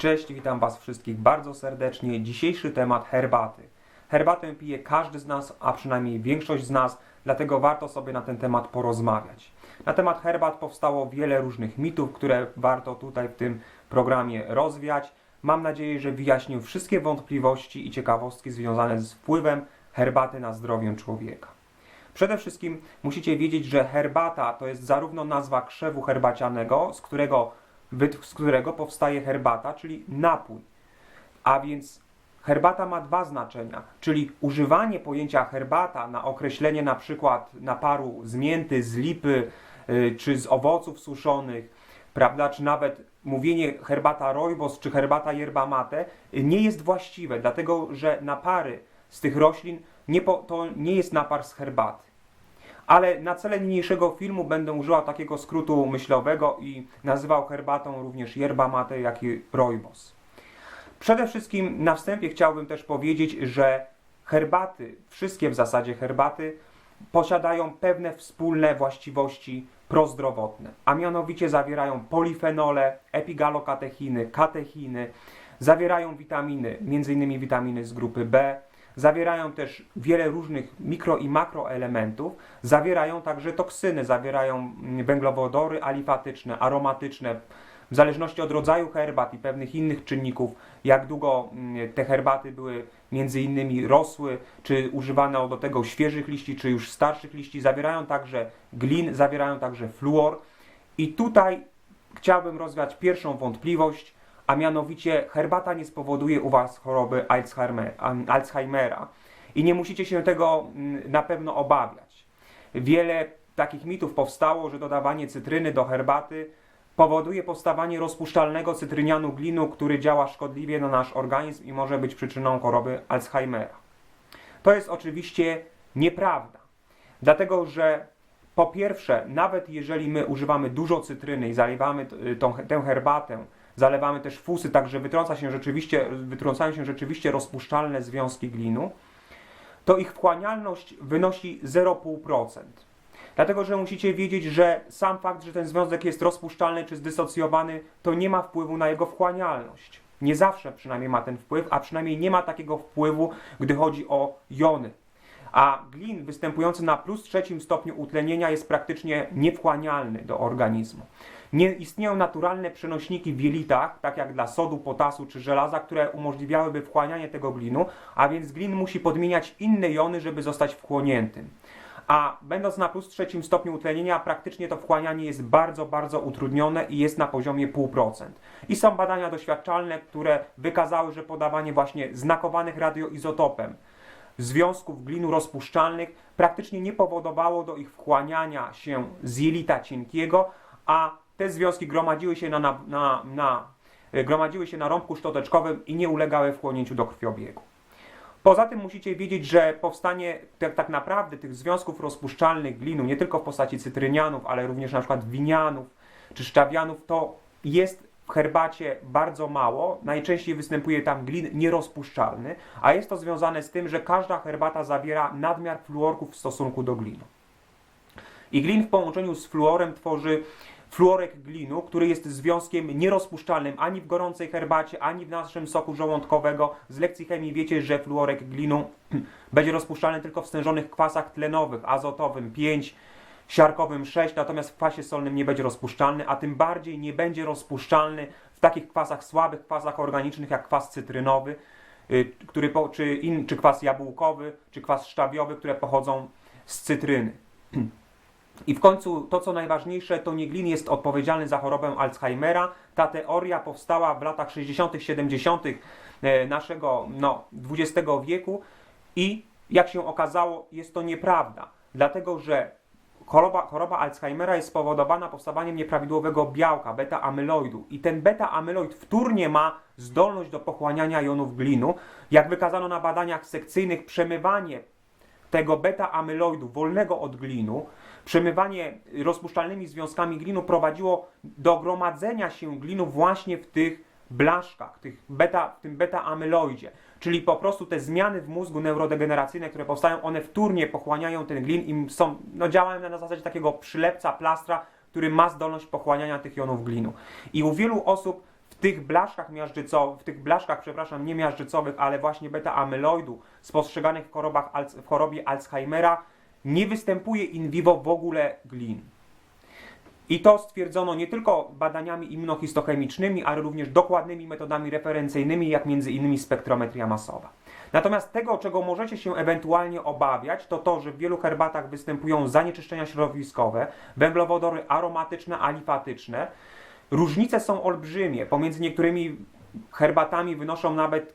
Cześć, witam Was wszystkich bardzo serdecznie. Dzisiejszy temat herbaty. Herbatę pije każdy z nas, a przynajmniej większość z nas, dlatego warto sobie na ten temat porozmawiać. Na temat herbat powstało wiele różnych mitów, które warto tutaj w tym programie rozwiać. Mam nadzieję, że wyjaśnię wszystkie wątpliwości i ciekawostki związane z wpływem herbaty na zdrowie człowieka. Przede wszystkim musicie wiedzieć, że herbata to jest zarówno nazwa krzewu herbacianego, z którego, z którego powstaje herbata, czyli napój. A więc herbata ma dwa znaczenia, czyli używanie pojęcia herbata na określenie na przykład naparu z mięty, z lipy y, czy z owoców suszonych, prawda, czy nawet mówienie herbata rooibos czy herbata yerba mate y, nie jest właściwe, dlatego że napary z tych roślin nie po, to nie jest napar z herbaty. Ale na cele niniejszego filmu będę używał takiego skrótu myślowego i nazywał herbatą również yerba mate, jak i rooibos. Przede wszystkim na wstępie chciałbym też powiedzieć, że herbaty, wszystkie w zasadzie herbaty, posiadają pewne wspólne właściwości prozdrowotne, a mianowicie zawierają polifenole, epigalokatechiny, katechiny, zawierają witaminy, m.in. witaminy z grupy B, zawierają też wiele różnych mikro i makroelementów, zawierają także toksyny, zawierają mm, węglowodory alifatyczne, aromatyczne, w zależności od rodzaju herbat i pewnych innych czynników, jak długo mm, te herbaty były między innymi rosły, czy używano do tego świeżych liści, czy już starszych liści, zawierają także glin, zawierają także fluor. I tutaj chciałbym rozwiać pierwszą wątpliwość, a mianowicie herbata nie spowoduje u Was choroby Alzheimer- Alzheimera i nie musicie się tego mm, na pewno obawiać. Wiele takich mitów powstało, że dodawanie cytryny do herbaty powoduje powstawanie rozpuszczalnego cytrynianu glinu, który działa szkodliwie na nasz organizm i może być przyczyną choroby Alzheimera. To jest oczywiście nieprawda, dlatego że po pierwsze, nawet jeżeli my używamy dużo cytryny i zalewamy t- tą, tę herbatę, zalewamy też fusy, tak że wytrąca się rzeczywiście, wytrącają się rzeczywiście rozpuszczalne związki glinu, to ich wchłanialność wynosi 0,5%. Dlatego, że musicie wiedzieć, że sam fakt, że ten związek jest rozpuszczalny czy zdysocjowany, to nie ma wpływu na jego wchłanialność. Nie zawsze przynajmniej ma ten wpływ, a przynajmniej nie ma takiego wpływu, gdy chodzi o jony. A glin występujący na plus trzecim stopniu utlenienia jest praktycznie niewchłanialny do organizmu. Nie istnieją naturalne przenośniki w jelitach, tak jak dla sodu, potasu czy żelaza, które umożliwiałyby wchłanianie tego glinu, a więc glin musi podmieniać inne jony, żeby zostać wchłoniętym. A będąc na plus trzecim stopniu utlenienia, praktycznie to wchłanianie jest bardzo, bardzo utrudnione i jest na poziomie 0,5%. I są badania doświadczalne, które wykazały, że podawanie właśnie znakowanych radioizotopem związków glinu rozpuszczalnych praktycznie nie powodowało do ich wchłaniania się z jelita cienkiego, a te związki gromadziły się na, na, na, na, e, gromadziły się na rąbku szczoteczkowym i nie ulegały wchłonięciu do krwiobiegu. Poza tym musicie wiedzieć, że powstanie tak, tak naprawdę tych związków rozpuszczalnych glinu, nie tylko w postaci cytrynianów, ale również na przykład winianów czy szczawianów, to jest w herbacie bardzo mało. Najczęściej występuje tam glin nierozpuszczalny, a jest to związane z tym, że każda herbata zawiera nadmiar fluorków w stosunku do glinu. I glin w połączeniu z fluorem tworzy fluorek glinu, który jest związkiem nierozpuszczalnym ani w gorącej herbacie, ani w naszym soku żołądkowego. Z lekcji chemii wiecie, że fluorek glinu będzie rozpuszczalny tylko w stężonych kwasach tlenowych, azotowym 5, siarkowym 6, natomiast w kwasie solnym nie będzie rozpuszczalny, a tym bardziej nie będzie rozpuszczalny w takich kwasach słabych, kwasach organicznych jak kwas cytrynowy, y, który czy, in, czy kwas jabłkowy, czy kwas szczawiowy, które pochodzą z cytryny. I w końcu to, co najważniejsze, to nie glin jest odpowiedzialny za chorobę Alzheimera. Ta teoria powstała w latach 60., 70. e, naszego no, XX wieku i jak się okazało, jest to nieprawda, dlatego że choroba, choroba Alzheimera jest spowodowana powstawaniem nieprawidłowego białka, beta-amyloidu. I ten beta-amyloid wtórnie ma zdolność do pochłaniania jonów glinu. Jak wykazano na badaniach sekcyjnych, przemywanie tego beta-amyloidu wolnego od glinu, przemywanie rozpuszczalnymi związkami glinu prowadziło do gromadzenia się glinu właśnie w tych blaszkach, tych beta, w tym beta-amyloidzie. Czyli po prostu te zmiany w mózgu neurodegeneracyjne, które powstają, one wtórnie pochłaniają ten glin i są, no, działają na zasadzie takiego przylepca, plastra, który ma zdolność pochłaniania tych jonów glinu. I u wielu osób w tych blaszkach miażdżycowych, w tych blaszkach, przepraszam, nie miażdżycowych, ale właśnie beta-amyloidu spostrzeganych w, chorobach, w chorobie Alzheimera nie występuje in vivo w ogóle glin. I to stwierdzono nie tylko badaniami immunohistochemicznymi, ale również dokładnymi metodami referencyjnymi, jak między innymi spektrometria masowa. Natomiast tego, czego możecie się ewentualnie obawiać, to to, że w wielu herbatach występują zanieczyszczenia środowiskowe, węglowodory aromatyczne, alifatyczne. Różnice są olbrzymie. Pomiędzy niektórymi herbatami wynoszą nawet,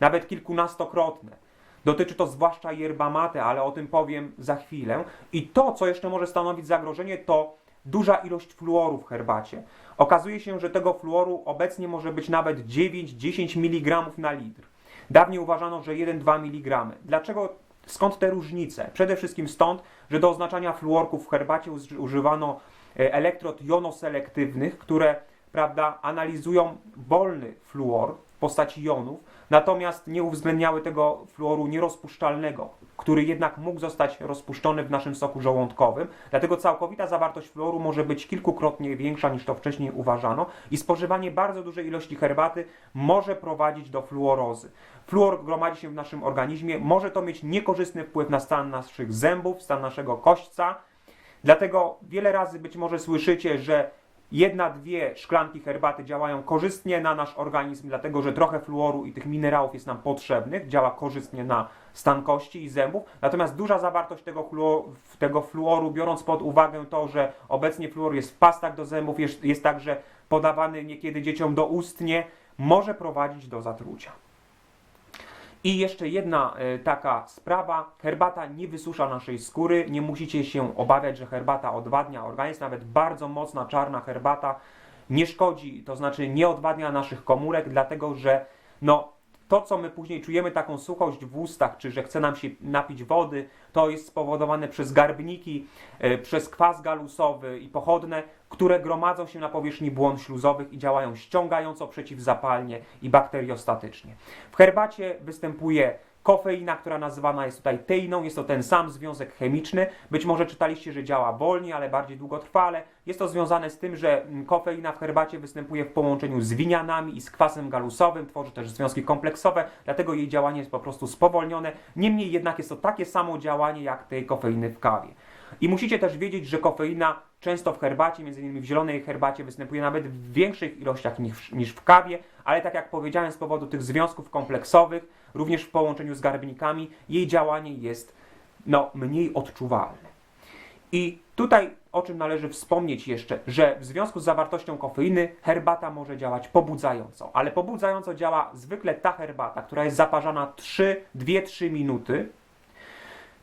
nawet kilkunastokrotne. Dotyczy to zwłaszcza yerba mate, ale o tym powiem za chwilę. I to, co jeszcze może stanowić zagrożenie, to duża ilość fluoru w herbacie. Okazuje się, że tego fluoru obecnie może być nawet 9-10 mg na litr. Dawniej uważano, że 1-2 mg. Dlaczego? Skąd te różnice? Przede wszystkim stąd, że do oznaczania fluorków w herbacie uży- używano e, elektrod jonoselektywnych, które prawda, analizują wolny fluor w postaci jonów, natomiast nie uwzględniały tego fluoru nierozpuszczalnego, który jednak mógł zostać rozpuszczony w naszym soku żołądkowym. Dlatego całkowita zawartość fluoru może być kilkukrotnie większa niż to wcześniej uważano i spożywanie bardzo dużej ilości herbaty może prowadzić do fluorozy. Fluor gromadzi się w naszym organizmie, może to mieć niekorzystny wpływ na stan naszych zębów, stan naszego kośćca. Dlatego wiele razy być może słyszycie, że jedna, dwie szklanki herbaty działają korzystnie na nasz organizm, dlatego że trochę fluoru i tych minerałów jest nam potrzebnych, działa korzystnie na stan kości i zębów. Natomiast duża zawartość tego, fluo, tego fluoru, biorąc pod uwagę to, że obecnie fluor jest w pastach do zębów, jest, jest także podawany niekiedy dzieciom doustnie, może prowadzić do zatrucia. I jeszcze jedna e, taka sprawa. Herbata nie wysusza naszej skóry. Nie musicie się obawiać, że herbata odwadnia organizm. Nawet bardzo mocna czarna herbata nie szkodzi, to znaczy nie odwadnia naszych komórek, dlatego że no, to, co my później czujemy, taką suchość w ustach, czy że chce nam się napić wody, to jest spowodowane przez garbniki, e, przez kwas galusowy i pochodne, które gromadzą się na powierzchni błon śluzowych i działają ściągająco przeciwzapalnie i bakteriostatycznie. W herbacie występuje kofeina, która nazywana jest tutaj teiną. Jest to ten sam związek chemiczny. Być może czytaliście, że działa wolniej, ale bardziej długotrwale. Jest to związane z tym, że mm, kofeina w herbacie występuje w połączeniu z winianami i z kwasem galusowym, tworzy też związki kompleksowe, dlatego jej działanie jest po prostu spowolnione. Niemniej jednak jest to takie samo działanie jak tej kofeiny w kawie. I musicie też wiedzieć, że kofeina często w herbacie, między innymi w zielonej herbacie, występuje nawet w większych ilościach niż, niż w kawie, ale tak jak powiedziałem, z powodu tych związków kompleksowych, również w połączeniu z garbnikami, jej działanie jest no, mniej odczuwalne. I tutaj o czym należy wspomnieć jeszcze, że w związku z zawartością kofeiny herbata może działać pobudzająco, ale pobudzająco działa zwykle ta herbata, która jest zaparzana 3, 2-3 minuty,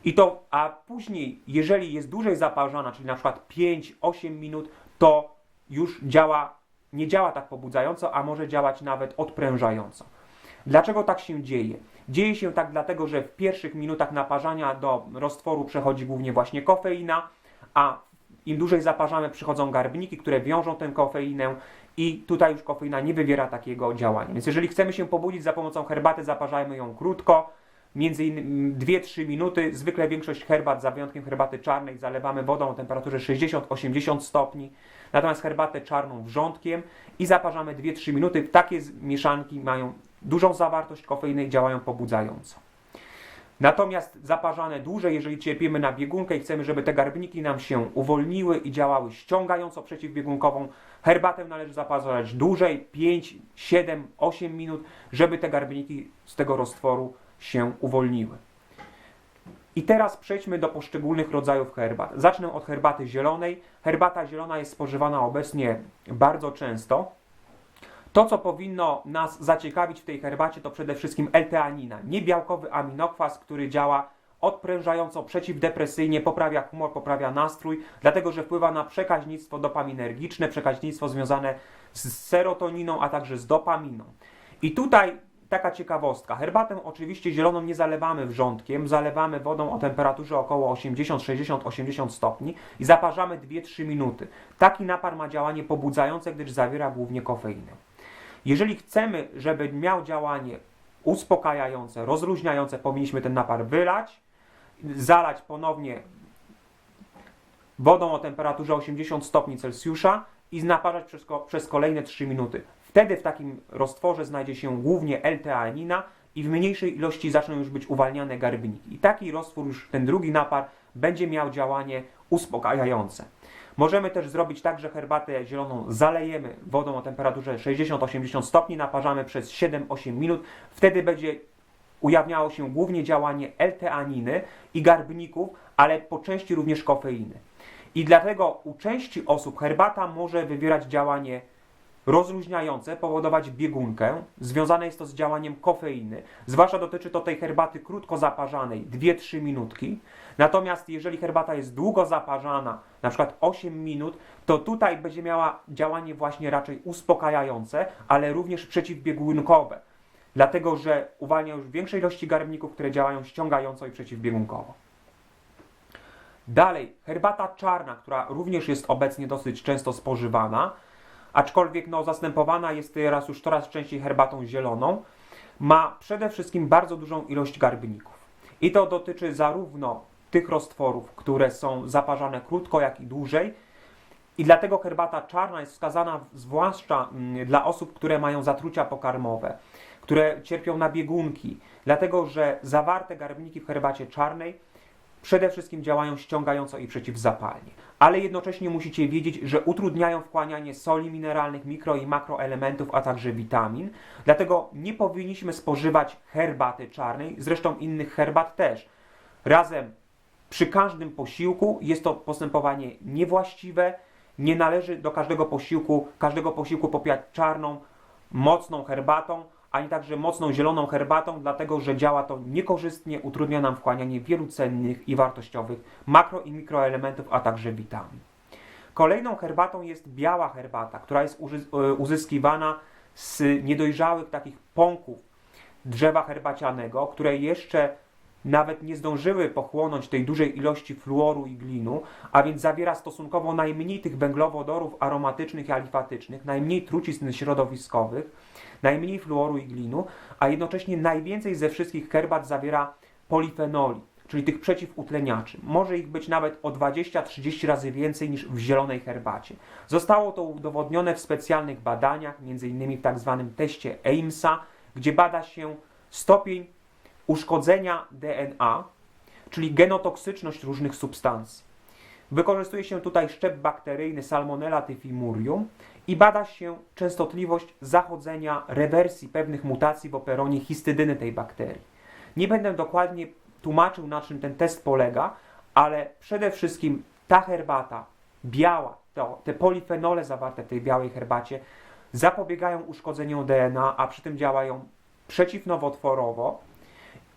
i to, a później, jeżeli jest dłużej zaparzana, czyli na przykład 5-8 minut, to już działa, nie działa tak pobudzająco, a może działać nawet odprężająco. Dlaczego tak się dzieje? Dzieje się tak dlatego, że w pierwszych minutach naparzania do roztworu przechodzi głównie właśnie kofeina, a im dłużej zaparzamy, przychodzą garbniki, które wiążą tę kofeinę i tutaj już kofeina nie wywiera takiego działania. Więc jeżeli chcemy się pobudzić za pomocą herbaty, zaparzajmy ją krótko, między innymi 2-3 minuty. Zwykle większość herbat, za wyjątkiem herbaty czarnej, zalewamy wodą o temperaturze 60-80 stopni. Natomiast herbatę czarną wrzątkiem i zaparzamy 2-3 minuty. Takie mieszanki mają dużą zawartość kofeiny i działają pobudzająco. Natomiast zaparzane dłużej, jeżeli cierpimy na biegunkę i chcemy, żeby te garbniki nam się uwolniły i działały ściągająco przeciwbiegunkową, herbatę należy zaparzać dłużej, 5, 7, 8 minut, żeby te garbniki z tego roztworu się uwolniły. I teraz przejdźmy do poszczególnych rodzajów herbat. Zacznę od herbaty zielonej. Herbata zielona jest spożywana obecnie bardzo często. To, co powinno nas zaciekawić w tej herbacie, to przede wszystkim L-teanina, niebiałkowy aminokwas, który działa odprężająco, przeciwdepresyjnie, poprawia humor, poprawia nastrój, dlatego że wpływa na przekaźnictwo dopaminergiczne, przekaźnictwo związane z serotoniną, a także z dopaminą. I tutaj taka ciekawostka. Herbatę oczywiście zieloną nie zalewamy wrzątkiem, zalewamy wodą o temperaturze około 80, 60, 80 stopni i zaparzamy 2-3 minuty. Taki napar ma działanie pobudzające, gdyż zawiera głównie kofeinę. Jeżeli chcemy, żeby miał działanie uspokajające, rozluźniające, powinniśmy ten napar wylać, zalać ponownie wodą o temperaturze 80 stopni Celsjusza i naparzać przez, przez kolejne 3 minuty. Wtedy w takim roztworze znajdzie się głównie L-teanina i w mniejszej ilości zaczną już być uwalniane garbniki. I taki roztwór, już ten drugi napar, będzie miał działanie uspokajające. Możemy też zrobić tak, że herbatę zieloną zalejemy wodą o temperaturze 60-80 stopni, naparzamy przez 7-8 minut. Wtedy będzie ujawniało się głównie działanie L-teaniny i garbników, ale po części również kofeiny. I dlatego u części osób herbata może wywierać działanie rozluźniające, powodować biegunkę. Związane jest to z działaniem kofeiny. Zwłaszcza dotyczy to tej herbaty krótko zaparzanej, 2-3 minutki. Natomiast jeżeli herbata jest długo zaparzana, na przykład 8 minut, to tutaj będzie miała działanie właśnie raczej uspokajające, ale również przeciwbiegunkowe. Dlatego, że uwalnia już większej ilości garbników, które działają ściągająco i przeciwbiegunkowo. Dalej, herbata czarna, która również jest obecnie dosyć często spożywana, aczkolwiek no, zastępowana jest teraz już coraz częściej herbatą zieloną, ma przede wszystkim bardzo dużą ilość garbników. I to dotyczy zarówno tych roztworów, które są zaparzane krótko, jak i dłużej. I dlatego herbata czarna jest wskazana zwłaszcza mm, dla osób, które mają zatrucia pokarmowe, które cierpią na biegunki, dlatego że zawarte garbniki w herbacie czarnej przede wszystkim działają ściągająco i przeciwzapalnie. Ale jednocześnie musicie wiedzieć, że utrudniają wchłanianie soli mineralnych, mikro i makroelementów, a także witamin. Dlatego nie powinniśmy spożywać herbaty czarnej, zresztą innych herbat też. Razem przy każdym posiłku jest to postępowanie niewłaściwe. Nie należy do każdego posiłku, każdego posiłku popijać czarną, mocną herbatą, ani także mocną zieloną herbatą, dlatego że działa to niekorzystnie, utrudnia nam wchłanianie wielu cennych i wartościowych makro i mikroelementów, a także witamin. Kolejną herbatą jest biała herbata, która jest uży- uzyskiwana z niedojrzałych takich pąków drzewa herbacianego, które jeszcze nawet nie zdążyły pochłonąć tej dużej ilości fluoru i glinu, a więc zawiera stosunkowo najmniej tych węglowodorów aromatycznych i alifatycznych, najmniej trucizn środowiskowych, najmniej fluoru i glinu, a jednocześnie najwięcej ze wszystkich herbat zawiera polifenoli, czyli tych przeciwutleniaczy. Może ich być nawet o 20-30 razy więcej niż w zielonej herbacie. Zostało to udowodnione w specjalnych badaniach, m.in. w tak zwanym teście Amesa, gdzie bada się stopień uszkodzenia DNA, czyli genotoksyczność różnych substancji. Wykorzystuje się tutaj szczep bakteryjny Salmonella typhimurium i bada się częstotliwość zachodzenia rewersji pewnych mutacji w operonie histydyny tej bakterii. Nie będę dokładnie tłumaczył, na czym ten test polega, ale przede wszystkim ta herbata biała, to, te polifenole zawarte w tej białej herbacie zapobiegają uszkodzeniu DNA, a przy tym działają przeciwnowotworowo,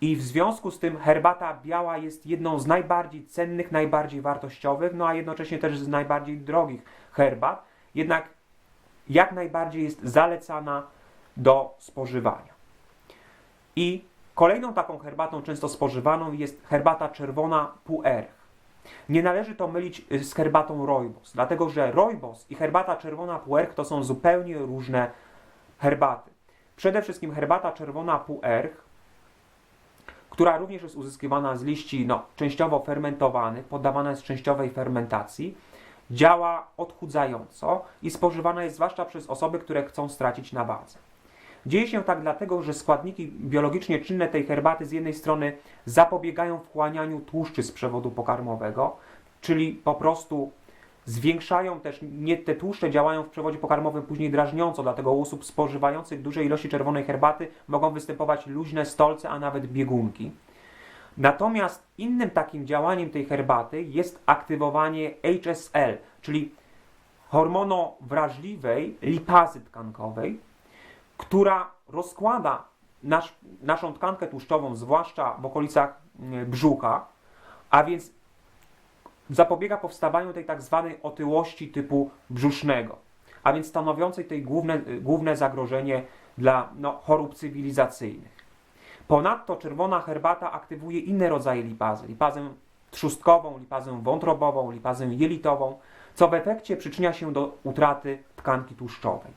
i w związku z tym herbata biała jest jedną z najbardziej cennych, najbardziej wartościowych, no a jednocześnie też z najbardziej drogich herbat. Jednak jak najbardziej jest zalecana do spożywania. I kolejną taką herbatą często spożywaną jest herbata czerwona puer. Nie należy to mylić y, z herbatą rooibos, dlatego że rooibos i herbata czerwona puer to są zupełnie różne herbaty. Przede wszystkim herbata czerwona puer która również jest uzyskiwana z liści no, częściowo fermentowanych, poddawana jest częściowej fermentacji, działa odchudzająco i spożywana jest zwłaszcza przez osoby, które chcą stracić na wadze. Dzieje się tak dlatego, że składniki biologicznie czynne tej herbaty z jednej strony zapobiegają wchłanianiu tłuszczy z przewodu pokarmowego, czyli po prostu zwiększają też, nie te tłuszcze działają w przewodzie pokarmowym później drażniąco, dlatego u osób spożywających duże ilości czerwonej herbaty mogą występować luźne stolce, a nawet biegunki. Natomiast innym takim działaniem tej herbaty jest aktywowanie HSL, czyli hormonowrażliwej lipazy tkankowej, która rozkłada nasz, naszą tkankę tłuszczową, zwłaszcza w okolicach mm, brzucha, a więc zapobiega powstawaniu tej tak zwanej otyłości typu brzusznego, a więc stanowiącej tej główne, główne zagrożenie dla no, chorób cywilizacyjnych. Ponadto czerwona herbata aktywuje inne rodzaje lipazy, lipazę trzustkową, lipazę wątrobową, lipazę jelitową, co w efekcie przyczynia się do utraty tkanki tłuszczowej.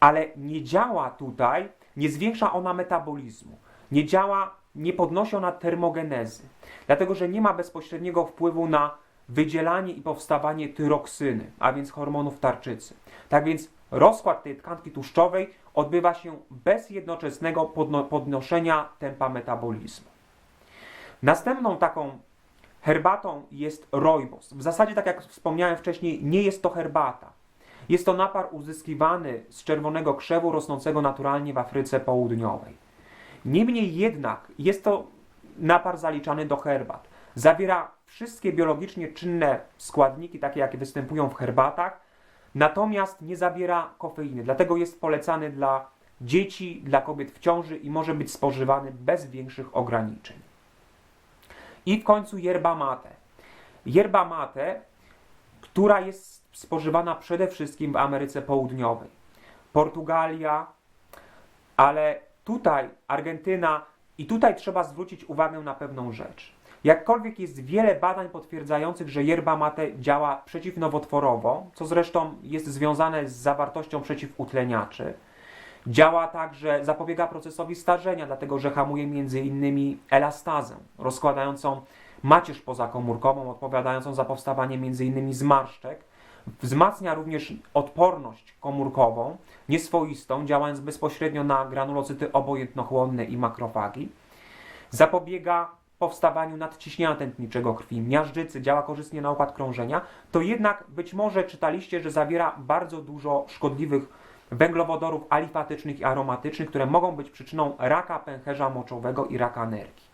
Ale nie działa tutaj, nie zwiększa ona metabolizmu, nie działa, nie podnosi ona termogenezy, dlatego że nie ma bezpośredniego wpływu na wydzielanie i powstawanie tyroksyny, a więc hormonów tarczycy. Tak więc rozkład tej tkanki tłuszczowej odbywa się bez jednoczesnego podno podnoszenia tempa metabolizmu. Następną taką herbatą jest rooibos. W zasadzie, tak jak wspomniałem wcześniej, nie jest to herbata. Jest to napar uzyskiwany z czerwonego krzewu rosnącego naturalnie w Afryce Południowej. Niemniej jednak jest to napar zaliczany do herbat. Zawiera wszystkie biologicznie czynne składniki, takie jakie występują w herbatach, natomiast nie zawiera kofeiny. Dlatego jest polecany dla dzieci, dla kobiet w ciąży i może być spożywany bez większych ograniczeń. I w końcu yerba mate. Yerba mate, która jest spożywana przede wszystkim w Ameryce Południowej. Portugalia, ale tutaj Argentyna i tutaj trzeba zwrócić uwagę na pewną rzecz. Jakkolwiek jest wiele badań potwierdzających, że yerba mate działa przeciwnowotworowo, co zresztą jest związane z zawartością przeciwutleniaczy, działa także, zapobiega procesowi starzenia, dlatego że hamuje m.in. elastazę, rozkładającą macierz pozakomórkową, odpowiadającą za powstawanie m.in. zmarszczek, wzmacnia również odporność komórkową, nieswoistą, działając bezpośrednio na granulocyty obojętnochłonne i makrofagi, zapobiega powstawaniu nadciśnienia tętniczego krwi, miażdżycy, działa korzystnie na układ krążenia, to jednak być może czytaliście, że zawiera bardzo dużo szkodliwych węglowodorów alifatycznych i aromatycznych, które mogą być przyczyną raka pęcherza moczowego i raka nerki.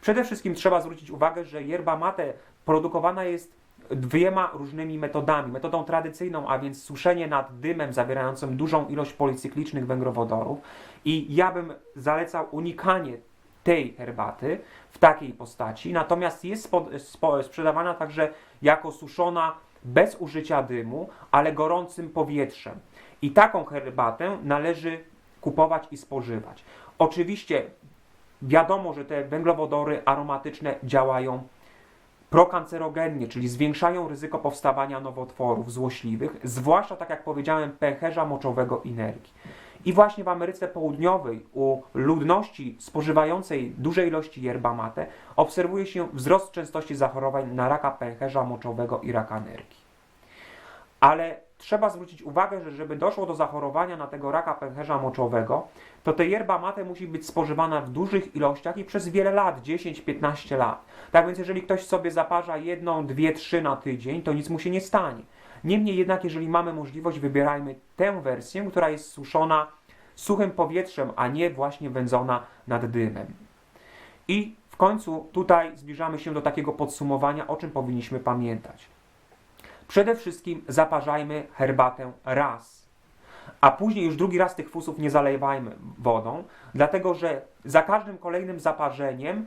Przede wszystkim trzeba zwrócić uwagę, że yerba mate produkowana jest dwiema różnymi metodami. Metodą tradycyjną, a więc suszenie nad dymem zawierającym dużą ilość policyklicznych węglowodorów i ja bym zalecał unikanie tej herbaty w takiej postaci, natomiast jest sprzedawana także jako suszona bez użycia dymu, ale gorącym powietrzem. I taką herbatę należy kupować i spożywać. Oczywiście wiadomo, że te węglowodory aromatyczne działają prokancerogennie, czyli zwiększają ryzyko powstawania nowotworów złośliwych, zwłaszcza, tak jak powiedziałem, pęcherza moczowego i nerki. I właśnie w Ameryce Południowej u ludności spożywającej duże ilości yerba mate obserwuje się wzrost częstości zachorowań na raka pęcherza moczowego i raka nerki. Ale trzeba zwrócić uwagę, że żeby doszło do zachorowania na tego raka pęcherza moczowego, to te yerba mate musi być spożywana w dużych ilościach i przez wiele lat, 10-15 lat. Tak więc jeżeli ktoś sobie zaparza jedną, dwie, trzy na tydzień, to nic mu się nie stanie. Niemniej jednak, jeżeli mamy możliwość, wybierajmy tę wersję, która jest suszona suchym powietrzem, a nie właśnie wędzona nad dymem. I w końcu tutaj zbliżamy się do takiego podsumowania, o czym powinniśmy pamiętać. Przede wszystkim zaparzajmy herbatę raz, a później już drugi raz tych fusów nie zalewajmy wodą, dlatego że za każdym kolejnym zaparzeniem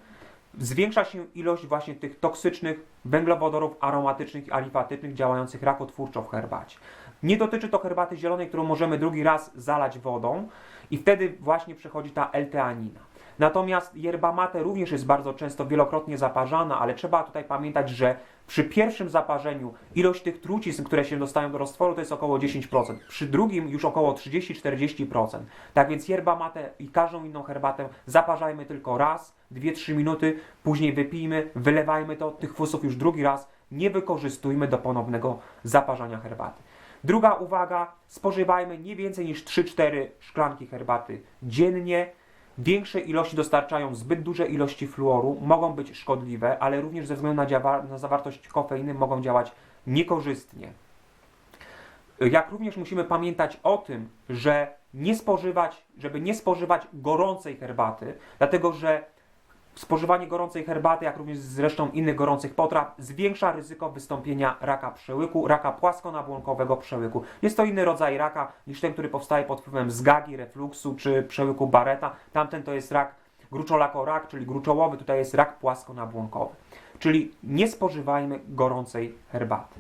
zwiększa się ilość właśnie tych toksycznych węglowodorów aromatycznych i alifatycznych działających rakotwórczo w herbacie. Nie dotyczy to herbaty zielonej, którą możemy drugi raz zalać wodą i wtedy właśnie przychodzi ta L-teanina. Natomiast yerba mate również jest bardzo często wielokrotnie zaparzana, ale trzeba tutaj pamiętać, że przy pierwszym zaparzeniu ilość tych trucizn, które się dostają do roztworu, to jest około 10%. Przy drugim już około 30-40%. Tak więc yerba mate i każdą inną herbatę zaparzajmy tylko raz, 2-3 minuty, później wypijmy, wylewajmy to, tych fusów już drugi raz nie wykorzystujmy do ponownego zaparzania herbaty. Druga uwaga, spożywajmy nie więcej niż 3-4 szklanki herbaty dziennie. Większe ilości dostarczają zbyt duże ilości fluoru, mogą być szkodliwe, ale również ze względu na, na zawartość kofeiny mogą działać niekorzystnie. Jak również musimy pamiętać o tym, że nie spożywać, żeby nie spożywać gorącej herbaty, dlatego że Spożywanie gorącej herbaty, jak również zresztą innych gorących potraw, zwiększa ryzyko wystąpienia raka przełyku, raka płaskonabłonkowego przełyku. Jest to inny rodzaj raka niż ten, który powstaje pod wpływem zgagi, refluksu czy przełyku Barreta. Tamten to jest rak gruczolakorak, czyli gruczołowy, tutaj jest rak płaskonabłonkowy. Czyli nie spożywajmy gorącej herbaty.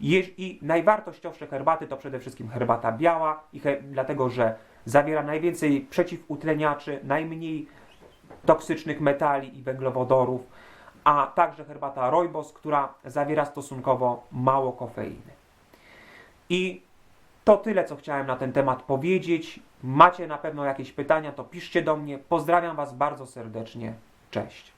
I najwartościowsze herbaty to przede wszystkim herbata biała, i dlatego że zawiera najwięcej przeciwutleniaczy, najmniej toksycznych metali i węglowodorów, a także herbata rooibos, która zawiera stosunkowo mało kofeiny. I to tyle, co chciałem na ten temat powiedzieć. Macie na pewno jakieś pytania, to piszcie do mnie. Pozdrawiam Was bardzo serdecznie. Cześć.